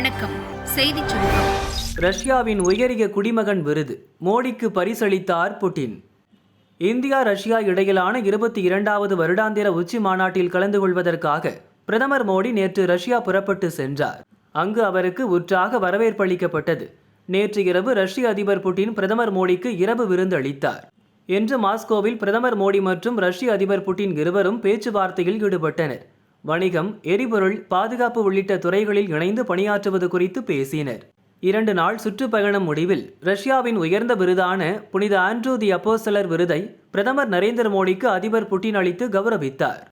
வணக்கம். செய்தி சுருக்கம் ரஷ்யாவின் உயரிய குடிமகன் விருது. மோடிக்கு பரிசளித்தார் புட்டின். இந்தியா ரஷ்யா இடையிலான இருபத்தி இரண்டாவது வருடாந்திர உச்சி மாநாட்டில் கலந்து கொள்வதற்காக பிரதமர் மோடி நேற்று ரஷ்யா புறப்பட்டு சென்றார். அங்கு அவருக்கு உற்றாக வரவேற்பளிக்கப்பட்டது நேற்று இரவு ரஷ்ய அதிபர் புட்டின் பிரதமர் மோடிக்கு இரவு விருந்து அளித்தார். இன்று மாஸ்கோவில் பிரதமர் மோடி மற்றும் ரஷ்ய அதிபர் புட்டின் இருவரும் பேச்சுவார்த்தையில் ஈடுபட்டனர். வணிகம் எரிபொருள் பாதுகாப்பு உள்ளிட்ட துறைகளில் இணைந்து பணியாற்றுவது குறித்து பேசினர். இரண்டு நாள் சுற்றுப்பயணம் முடிவில் ரஷ்யாவின் உயர்ந்த விருதான புனித ஆண்ட்ரூ தி அப்போசலர் விருதை பிரதமர் நரேந்திர மோடிக்கு அதிபர் புட்டின் அளித்து கௌரவித்தார்.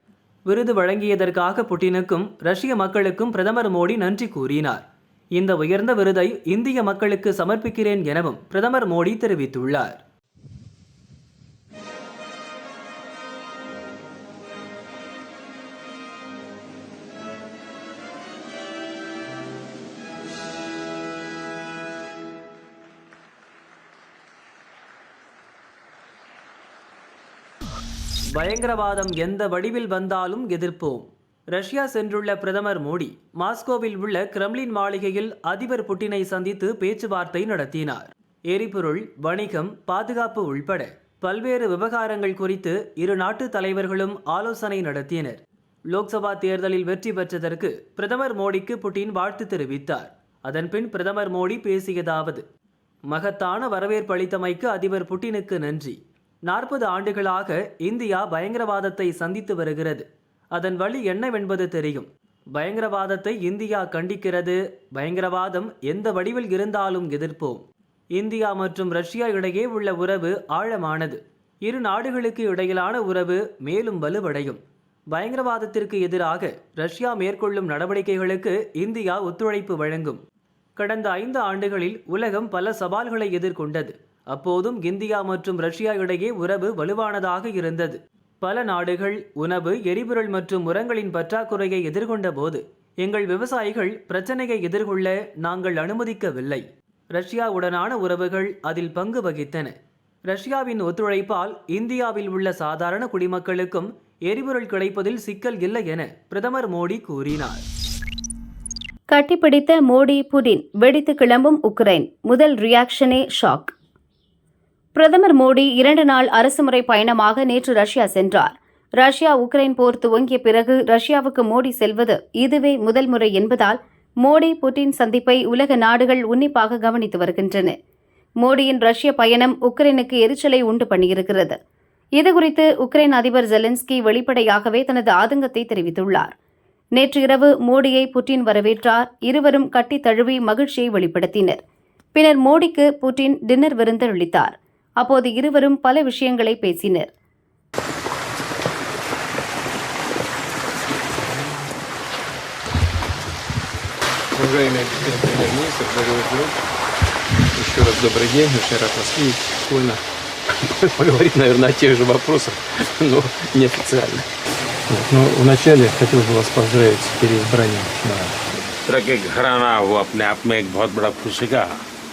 விருது வழங்கியதற்காக புட்டினுக்கும் ரஷ்ய மக்களுக்கும் பிரதமர் மோடி நன்றி கூறினார். இந்த உயர்ந்த விருதை இந்திய மக்களுக்கு சமர்ப்பிக்கிறேன் எனவும் பிரதமர் மோடி தெரிவித்துள்ளார். பயங்கரவாதம் எந்த வடிவில் வந்தாலும் எதிர்ப்போம். ரஷ்யா சென்றுள்ள பிரதமர் மோடி மாஸ்கோவில் உள்ள கிரெம்லின் மாளிகையில் அதிபர் புட்டினை சந்தித்து பேச்சுவார்த்தை நடத்தினார். எரிபொருள் வணிகம் பாதுகாப்பு உள்பட பல்வேறு விவகாரங்கள் குறித்து இரு நாட்டு தலைவர்களும் ஆலோசனை நடத்தினர். லோக்சபா தேர்தலில் வெற்றி பெற்றதற்கு பிரதமர் மோடிக்கு புட்டின் வாழ்த்து தெரிவித்தார். அதன்பின் பிரதமர் மோடி பேசியதாவது மகத்தான வரவேற்பளித்தமைக்கு அதிபர் புட்டினுக்கு நன்றி. நாற்பது ஆண்டுகளாக இந்தியா பயங்கரவாதத்தை சந்தித்து வருகிறது. அதன் வழி என்னவென்பது தெரியும். பயங்கரவாதத்தை இந்தியா கண்டிக்கிறது பயங்கரவாதம் எந்த வடிவில் இருந்தாலும் எதிர்ப்போம். இந்தியா மற்றும் ரஷ்யா இடையே உள்ள உறவு ஆழமானது. இரு நாடுகளுக்கு இடையிலான உறவு மேலும் வலுவடையும். பயங்கரவாதத்திற்கு எதிராக ரஷ்யா மேற்கொள்ளும் நடவடிக்கைகளுக்கு இந்தியா ஒத்துழைப்பு வழங்கும். கடந்த ஐந்து ஆண்டுகளில் உலகம் பல சவால்களை எதிர்கொண்டது. அப்போதும் இந்தியா மற்றும் ரஷ்யா இடையே உறவு வலுவானதாக இருந்தது. பல நாடுகள் உணவு எரிபொருள் மற்றும் உரங்களின் பற்றாக்குறையை எதிர்கொண்ட போது எங்கள் விவசாயிகள் பிரச்சனையை எதிர்கொள்ள நாங்கள் அனுமதிக்கவில்லை. ரஷ்யாவுடனான உறவுகள் அதில் பங்கு வகித்தன. ரஷ்யாவின் ஒத்துழைப்பால் இந்தியாவில் உள்ள சாதாரண குடிமக்களுக்கும் எரிபொருள் கிடைப்பதில் சிக்கல் இல்லை என பிரதமர் மோடி கூறினார். கட்டிப்பிடித்த மோடி புடின் வெடித்து கிளம்பும் உக்ரைன். முதல் ரியாக்ஷனே ஷாக் பிரதமர் மோடி இரண்டு நாள் அரசுமுறை பயணமாக நேற்று ரஷ்யா சென்றார். ரஷ்யா உக்ரைன் போர் துவங்கிய பிறகு ரஷ்யாவுக்கு மோடி செல்வது இதுவே முதல் முறை என்பதால் மோடி புட்டின் சந்திப்பை உலக நாடுகள் உன்னிப்பாக கவனித்து வருகின்றன. மோடியின் ரஷ்ய பயணம் உக்ரைனுக்கு எரிச்சலை உண்டு பண்ணியிருக்கிறது. இதுகுறித்து உக்ரைன் அதிபர் ஜெலன்ஸ்கி வெளிப்படையாகவே தனது ஆதங்கத்தை தெரிவித்துள்ளார். நேற்று இரவு மோடியை புட்டின் வரவேற்றார். இருவரும் கட்டித் தழுவி மகிழ்ச்சியை வெளிப்படுத்தினர். பின்னர் மோடிக்கு புட்டின் டின்னர் விருந்து அளித்தார். அப்போது இருவரும் பல விஷயங்களை பேசினர் Уважаемый премьер-министр, дорогой друг, еще раз добрый день, очень рад вас видеть. Больно поговорить, наверное, о тех же вопросах, но неофициально. Вот, Ну, вначале хотел бы вас поздравить с переизбранием на तरह के घराना वो अपने आप में एक बहुत बड़ा खुशी का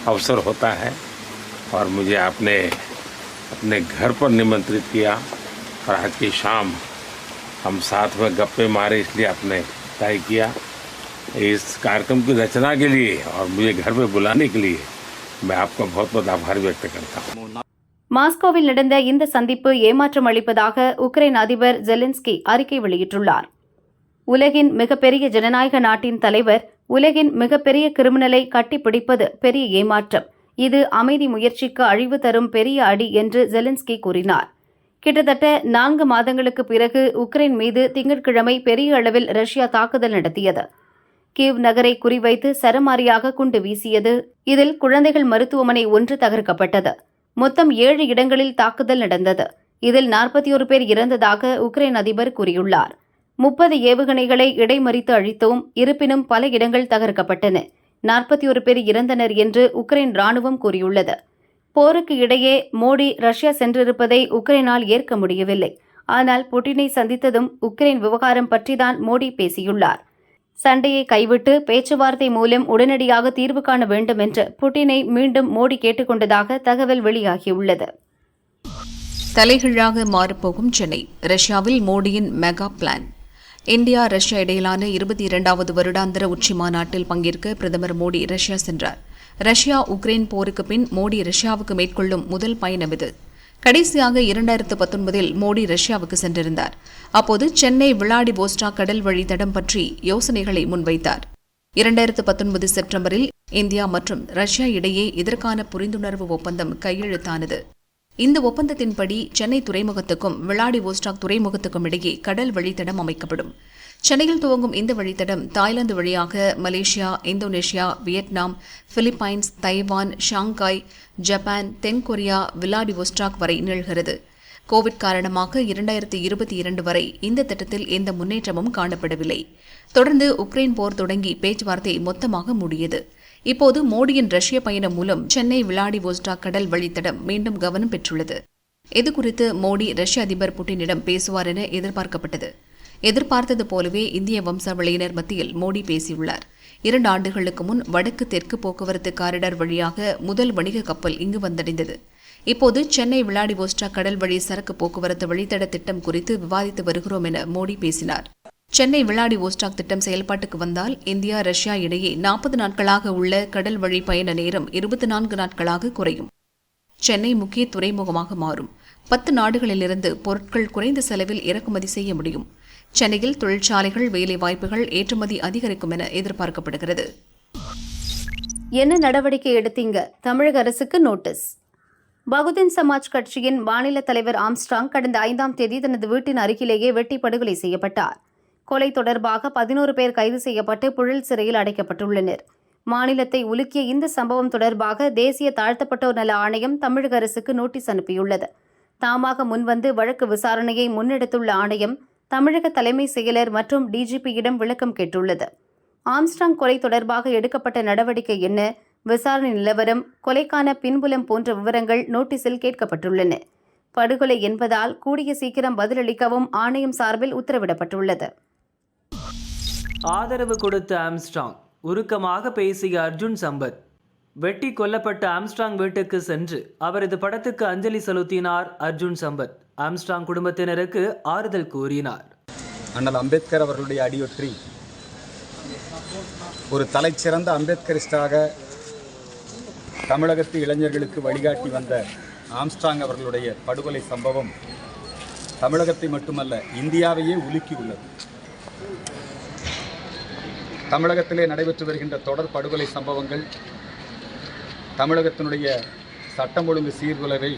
अवसर होता है और मुझे आपने अपने घर पर निमंत्रित किया और आज की शाम हम साथ में गप्पे मारे इसलिए आपने तय किया इस कार्यक्रम की रचना के लिए और मुझे घर पे बुलाने के लिए मैं आपका बहुत बहुत आभार व्यक्त करता हूँ மாஸ்கோவில் நடந்த இந்த சந்திப்பு ஏமாற்றம் அளிப்பதாக உக்ரைன் அதிபர் ஜெலன்ஸ்கி அறிக்கை வெளியிட்டுள்ளார் உலகின் மிகப்பெரிய ஜனநாயக நாட்டின் தலைவர் உலகின் மிகப்பெரிய கிரிமினலை கட்டிப்பிடிப்பது பெரிய ஏமாற்றம் இது அமைதி முயற்சிக்கு அழிவு தரும் பெரிய அடி என்று ஜெலின்ஸ்கி கூறினார். கிட்டத்தட்ட நான்கு மாதங்களுக்கு பிறகு உக்ரைன் மீது திங்கட்கிழமை பெரிய அளவில் ரஷ்யா தாக்குதல் நடத்தியது. கீவ் நகரை குறிவைத்து சரமாரியாக குண்டு வீசியது. இதில் குழந்தைகள் மருத்துவமனை ஒன்று தகர்க்கப்பட்டது. மொத்தம் ஏழு இடங்களில் தாக்குதல் நடந்தது. இதில் நாற்பத்தி ஒரு பேர் இறந்ததாக உக்ரைன் அதிபர் கூறியுள்ளார். முப்பது ஏவுகணைகளை இடைமறித்து அழித்தோம். இருப்பினும் பல இடங்கள் தகர்க்கப்பட்டன. நாற்பத்தி ஒரு பேர் இறந்தனர் என்று உக்ரைன் ராணுவம் கூறியுள்ளது. போருக்கு இடையே மோடி ரஷ்யா சென்றிருப்பதை உக்ரைனால் ஏற்க முடியவில்லை. ஆனால் புட்டினை சந்தித்ததும் உக்ரைன் விவகாரம் பற்றிதான் மோடி பேசியுள்ளார். சண்டையை கைவிட்டு பேச்சுவார்த்தை மூலம் உடனடியாக தீர்வு காண வேண்டும் என்று புட்டினை மீண்டும் மோடி கேட்டுக்கொண்டதாக தகவல் வெளியாகியுள்ளது. தலைகீழாக மாறப்போகும் சென்னை ரஷ்யாவில் மோடியின் மெகா பிளான். இந்தியா ரஷ்யா இடையிலான இருபத்தி இரண்டாவது வருடாந்திர உச்சி மாநாட்டில் பங்கேற்க பிரதமர் மோடி ரஷ்யா சென்றார். ரஷ்யா உக்ரைன் போருக்கு பின் மோடி ரஷ்யாவுக்கு மேற்கொள்ளும் முதல் பயணம் இது. கடைசியாக இரண்டாயிரத்து பத்தொன்பதில் மோடி ரஷ்யாவுக்கு சென்றிருந்தார். அப்போது சென்னை விளாடி போஸ்டா கடல் வழி தடம் பற்றி யோசனைகளை முன்வைத்தார். இரண்டாயிரத்து பத்தொன்பது செப்டம்பரில் இந்தியா மற்றும் ரஷ்யா இடையே இதற்கான புரிந்துணர்வு ஒப்பந்தம் கையெழுத்தானது. இந்த ஒப்பந்தத்தின்படி சென்னை துறைமுகத்துக்கும் விளாடிவோஸ்டாக் துறைமுகத்துக்கும் இடையே கடல் வழித்தடம் அமைக்கப்படும். சென்னையில் துவங்கும் இந்த வழித்தடம் தாய்லாந்து வழியாக Malaysia Indonesia Vietnam Philippines Taiwan Shanghai Japan தென்கொரியா விளாடிவோஸ்டாக் வரை நிகழ்கிறது. கோவிட் காரணமாக இரண்டாயிரத்தி இருபத்தி இரண்டு வரை இந்த திட்டத்தில் எந்த முன்னேற்றமும் காணப்படவில்லை. தொடர்ந்து உக்ரைன் போர் தொடங்கி பேச்சுவார்த்தை மொத்தமாக மூடியது. இப்போது மோடியின் ரஷ்ய பயணம் மூலம் சென்னை விளாடிவோஸ்டாக் கடல் வழித்தடம் மீண்டும் கவனம் பெற்றுள்ளது. இதுகுறித்து மோடி ரஷ்ய அதிபர் புட்டினிடம் பேசுவார் என எதிர்பார்க்கப்பட்டது. எதிர்பார்த்தது போலவே இந்திய வம்சாவளியினர் மத்தியில் மோடி பேசியுள்ளார். இரண்டு ஆண்டுகளுக்கு முன் வடக்கு தெற்கு போக்குவரத்து காரிடார் வழியாக முதல் வணிக கப்பல் இங்கு வந்தடைந்தது. இப்போது சென்னை விளாடிவோஸ்டா கடல் வழி சரக்கு போக்குவரத்து வழித்தட திட்டம் குறித்து விவாதித்து வருகிறோம் என மோடி பேசினார். சென்னை விளாடி ஓஸ்டாக் திட்டம் செயல்பாட்டுக்கு வந்தால் இந்தியா ரஷ்யா இடையே நாற்பது நாட்களாக உள்ள கடல் வழி பயண நேரம் இருபத்தி நான்கு நாட்களாக குறையும். சென்னை முக்கிய துறைமுகமாக மாறும். பத்து நாடுகளிலிருந்து பொருட்கள் குறைந்த செலவில் இறக்குமதி செய்ய முடியும். சென்னையில் தொழிற்சாலைகள் வேலைவாய்ப்புகள் ஏற்றுமதி அதிகரிக்கும் என எதிர்பார்க்கப்படுகிறது. என்ன நடவடிக்கை எடுத்தீங்க? தமிழக அரசுக்கு நோட்டீஸ். பகுஜன் சமாஜ் கட்சியின் மாநில தலைவர் ஆம்ஸ்டாங் கடந்த ஐந்தாம் தேதி தனது வீட்டின் அருகிலேயே வெட்டி படுகொலை செய்யப்பட்டார். கொலை தொடர்பாக பதினோரு பேர் கைது செய்யப்பட்டு புழல் சிறையில் அடைக்கப்பட்டுள்ளனர். மாநிலத்தை உலுக்கிய இந்த சம்பவம் தொடர்பாக தேசிய தாழ்த்தப்பட்டோர் நல ஆணையம் தமிழக அரசுக்கு நோட்டீஸ் அனுப்பியுள்ளது. தாமாக முன்வந்து வழக்கு விசாரணையை முன்னெடுத்துள்ள ஆணையம் தமிழக தலைமை செயலர் மற்றும் டிஜிபியிடம் விளக்கம் கேட்டுள்ளது. ஆம்ஸ்டாங் கொலை தொடர்பாக எடுக்கப்பட்ட நடவடிக்கை என்ன? விசாரணை நிலவரம் கொலைக்கான பின்புலம் போன்ற விவரங்கள் நோட்டீஸில் கேட்கப்பட்டுள்ளன. படுகொலை என்பதால் கூடிய சீக்கிரம் பதிலளிக்கவும் ஆணையம் சார்பில் உத்தரவிடப்பட்டுள்ளது. ஆதரவு கொடுத்த ஆம்ஸ்ட்ராங் உருக்கமாக பேசிய அர்ஜுன் சம்பத். வெட்டி கொல்லப்பட்ட ஆம்ஸ்ட்ராங் வீட்டுக்கு சென்று அவரது படத்துக்கு அஞ்சலி செலுத்தினார் அர்ஜுன் சம்பத். ஆம்ஸ்ட்ராங் குடும்பத்தினருக்கு ஆறுதல் கூறினார். அண்ணல் அம்பேத்கர் அவர்களுடைய அடியொற்றி. ஒரு தலைச்சிறந்த அம்பேத்கரிஸ்டாக தமிழகத்து இளைஞர்களுக்கு வழிகாட்டி வந்த ஆம்ஸ்ட்ராங் அவர்களுடைய படுகொலை சம்பவம் தமிழகத்தை மட்டுமல்ல இந்தியாவையே உலுக்கி உள்ளது தமிழகத்திலே நடைபெற்று வருகின்ற தொடர் படுகொலை சம்பவங்கள் தமிழகத்தினுடைய சட்டம் ஒழுங்கு சீர்குலைவை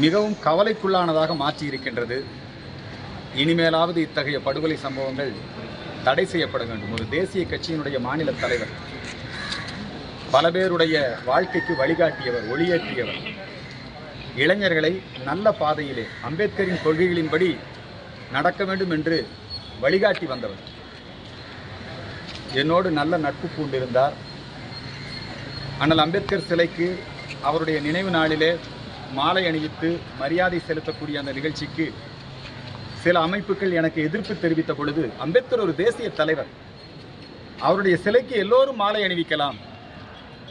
மிகவும் கவலைக்குள்ளானதாக மாற்றி இருக்கின்றது இனிமேலாவது இத்தகைய படுகொலை சம்பவங்கள் தடை செய்யப்பட வேண்டும். ஒரு தேசிய கட்சியினுடைய மாநில தலைவர் பல பேருடைய வாழ்க்கைக்கு வழிகாட்டியவர் ஒளியேற்றியவர் இளைஞர்களை நல்ல பாதையிலே அம்பேத்கரின் கொள்கைகளின்படி நடக்க வேண்டும் என்று வழிகாட்டி வந்தவர். என்னோடு நல்ல நட்பு பூண்டிருந்தார். அண்ணல் அம்பேத்கர் சிலைக்கு அவருடைய நினைவு நாளிலே மாலை அணிவித்து மரியாதை செலுத்தக்கூடிய அந்த நிகழ்ச்சிக்கு சில அமைப்புகள் எனக்கு எதிர்ப்பு தெரிவித்த பொழுது அம்பேத்கர் ஒரு தேசிய தலைவர். அவருடைய சிலைக்கு எல்லோரும் மாலை அணிவிக்கலாம்.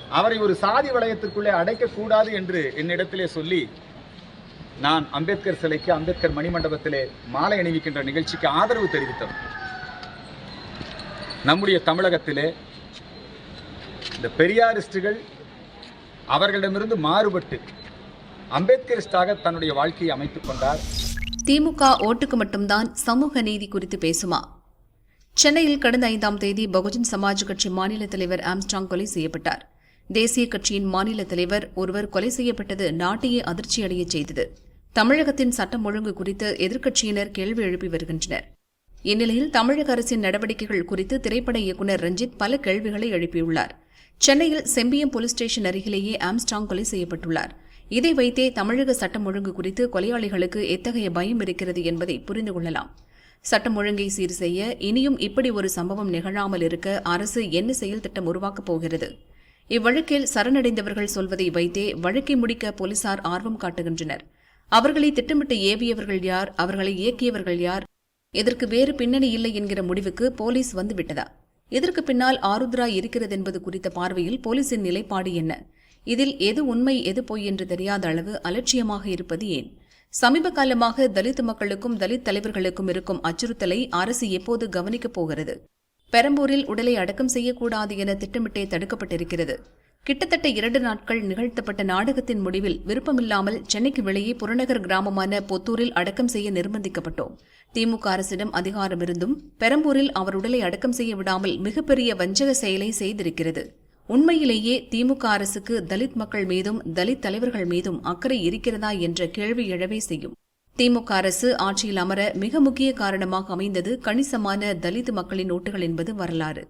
அவரை ஒரு சாதி வளையத்திற்குள்ளே அடைக்கக்கூடாது என்று என்னிடத்திலே சொல்லி நான் அம்பேத்கர் சிலைக்கு அம்பேத்கர் மணிமண்டபத்திலே மாலை அணிவிக்கின்ற நிகழ்ச்சிக்கு ஆதரவு தெரிவித்தது நம்முடைய தமிழகத்திலே இந்த பெரியாரிஸ்டுகள் அவர்களிடமிருந்து மாறுபட்டு அம்பேத்கரிஸ்டாக தன்னுடைய வாழ்க்கையை அமைத்துக் கொண்டார். திமுக ஓட்டுக்கு மட்டும்தான் சமூக நீதி குறித்து பேசுமா? சென்னையில் கடந்த ஐந்தாம் தேதி பகுஜன் சமாஜ் கட்சி மாநில தலைவர் ஆம்ஸ்டாங் கொலை செய்யப்பட்டார். தேசிய கட்சியின் மாநில தலைவர் ஒருவர் கொலை செய்யப்பட்டது நாட்டையே அதிர்ச்சியடையச் செய்தது. தமிழகத்தின் சட்டம் ஒழுங்கு குறித்து எதிர்க்கட்சியினர் கேள்வி எழுப்பி வருகின்றனர். இந்நிலையில் தமிழக அரசின் நடவடிக்கைகள் குறித்து திரைப்பட இயக்குநர் ரஞ்சித் பல கேள்விகளை எழுப்பியுள்ளார். சென்னையில் செம்பியம் போலீஸ் ஸ்டேஷன் அருகிலேயே ஆம்ஸ்டாங் கொலை செய்யப்பட்டுள்ளார். இதை வைத்தே தமிழக சட்டம் ஒழுங்கு குறித்து கொலையாளிகளுக்கு எத்தகைய பயம் இருக்கிறது என்பதை புரிந்து கொள்ளலாம். சட்டம் ஒழுங்கை சீர் செய்ய இனியும் இப்படி ஒரு சம்பவம் நிகழாமல் இருக்க அரசு என்ன செயல் திட்டம் உருவாக்கப் போகிறது? இவ்வழக்கில் சரணடைந்தவர்கள் சொல்வதை வைத்தே வழக்கை முடிக்க போலீசார் ஆர்வம் காட்டுகின்றனர். அவர்களை திட்டமிட்டு ஏவியவர்கள் யார் அவர்களை இயக்கியவர்கள் யார் இதற்கு வேறு பின்னணி இல்லை என்கிற முடிவுக்கு போலீஸ் வந்துவிட்டதா? இதற்கு பின்னால் ஆருத்ரா இருக்கிறது என்பது குறித்த பார்வையில் போலீசின் நிலைப்பாடு என்ன? இதில் எது உண்மை எது பொய் என்று தெரியாத அளவு அலட்சியமாக இருப்பது ஏன்? சமீப காலமாக தலித் மக்களுக்கும் தலித் தலைவர்களுக்கும் இருக்கும் அச்சுறுத்தலை அரசு எப்போது கவனிக்கப் போகிறது? பெரம்பூரில் உடலை அடக்கம் செய்யக்கூடாது என திட்டமிட்டே தடுக்கப்பட்டிருக்கிறது. கிட்டத்தட்ட இரண்டு நாட்கள் நிகழ்த்தப்பட்ட நாடகத்தின் முடிவில் விருப்பமில்லாமல் சென்னைக்கு வெளியே புறநகர் கிராமமான பொத்தூரில் அடக்கம் செய்ய நிர்பந்திக்கப்பட்டோம். திமுக அரசிடம் அதிகாரம் இருந்தும் பெரம்பூரில் அவர் உடலை அடக்கம் செய்ய விடாமல் மிகப்பெரிய வஞ்சக செயலை செய்திருக்கிறது. உண்மையிலேயே திமுக அரசுக்கு தலித் மக்கள் மீதும் தலித் தலைவர்கள் மீதும் அக்கறை இருக்கிறதா என்ற கேள்வி எழவே செய்யும். திமுக அரசு ஆட்சியில் அமர மிக முக்கிய காரணமாக அமைந்தது கணிசமான தலித் மக்களின் ஓட்டுகள் என்பது வரலாறு.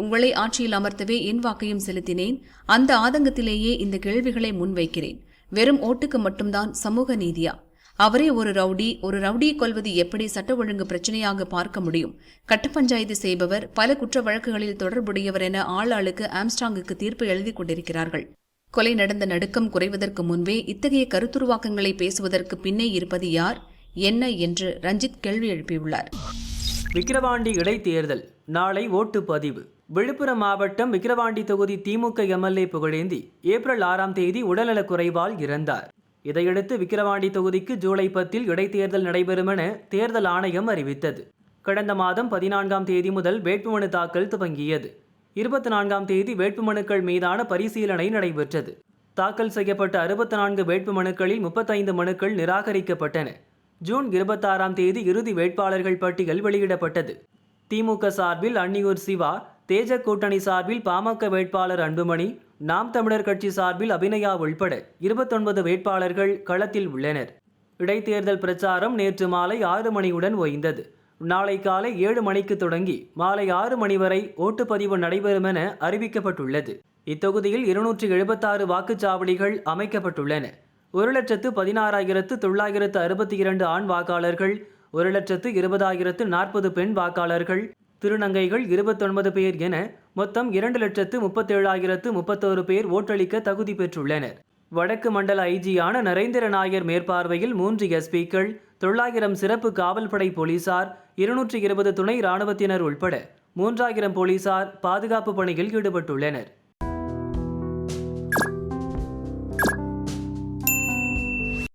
உங்களை ஆட்சியில் அமர்த்தவே என் வாக்கையும் செலுத்தினேன். அந்த ஆதங்கத்திலேயே இந்த கேள்விகளை முன்வைக்கிறேன். வெறும் ஓட்டுக்கு மட்டும்தான் சமூக நீதியா? அவரே ஒரு ரவுடி ஒரு ரவுடியை கொல்வது எப்படி சட்ட ஒழுங்கு பிரச்சனையாக பார்க்க முடியும்? கட்ட பஞ்சாயத்து செய்பவர் பல குற்ற வழக்குகளில் தொடர்புடையவர் என ஆளாளுக்கு ஆம்ஸ்டாங்குக்கு தீர்ப்பு எழுதி கொண்டிருக்கிறார்கள். கொலை நடந்த நடுக்கம் குறைவதற்கு முன்பே இத்தகைய கருத்துருவாக்கங்களை பேசுவதற்கு பின்னே இருப்பது யார் என்ன என்று ரஞ்சித் கேள்வி எழுப்பியுள்ளார். விக்கிரவாண்டி இடைத்தேர்தல் நாளை ஓட்டுப்பதிவு விழுப்புரம் மாவட்டம் விக்கிரவாண்டி தொகுதி திமுக எம்எல்ஏ புகழேந்தி ஏப்ரல் ஆறாம் தேதி உடல்நலக் குறைவால் இறந்தார். இதையடுத்து விக்கிரவாண்டி தொகுதிக்கு ஜூலை பத்தில் இடைத்தேர்தல் நடைபெறும் என தேர்தல் ஆணையம் அறிவித்தது. கடந்த மாதம் பதினான்காம் தேதி முதல் வேட்புமனு தாக்கல் துவங்கியது. இருபத்தி நான்காம் தேதி வேட்புமனுக்கள் மீதான பரிசீலனை நடைபெற்றது. தாக்கல் செய்யப்பட்ட அறுபத்தி நான்கு வேட்புமனுக்களில் முப்பத்தைந்து மனுக்கள் நிராகரிக்கப்பட்டன. ஜூன் இருபத்தாறாம் தேதி இறுதி வேட்பாளர்கள் பட்டியல் வெளியிடப்பட்டது. திமுக சார்பில் அன்னியூர் சிவா தேஜ கூட்டணி சார்பில் பாமக வேட்பாளர் அன்புமணி நாம் தமிழர் கட்சி சார்பில் அபிநயா உள்பட இருபத்தொன்பது வேட்பாளர்கள் களத்தில் உள்ளனர். இடைத்தேர்தல் பிரச்சாரம் நேற்று மாலை ஆறு மணியுடன் ஓய்ந்தது. நாளை காலை ஏழு மணிக்கு தொடங்கி மாலை ஆறு மணி வரை ஓட்டுப்பதிவு நடைபெறும் என அறிவிக்கப்பட்டுள்ளது. இத்தொகுதியில் இருநூற்றி எழுபத்தாறு வாக்குச்சாவடிகள் அமைக்கப்பட்டுள்ளன. ஒரு லட்சத்து பதினாறாயிரத்து தொள்ளாயிரத்து அறுபத்தி இரண்டு ஆண் வாக்காளர்கள் ஒரு லட்சத்து இருபதாயிரத்து நாற்பது பெண் வாக்காளர்கள் திருநங்கைகள் இருபத்தொன்பது பேர் என மொத்தம் இரண்டு லட்சத்து முப்பத்தேழாயிரத்து முப்பத்தோரு பேர் ஓட்டளிக்க தகுதி பெற்றுள்ளனர். வடக்கு மண்டல ஐஜியான நரேந்திர நாயர் மேற்பார்வையில் மூன்று எஸ்பிக்கள் தொள்ளாயிரம் சிறப்பு காவல்படை போலீசார் இருநூற்றி இருபது துணை இராணுவத்தினர் உட்பட மூன்றாயிரம் போலீசார் பாதுகாப்பு பணியில் ஈடுபட்டுள்ளனர்.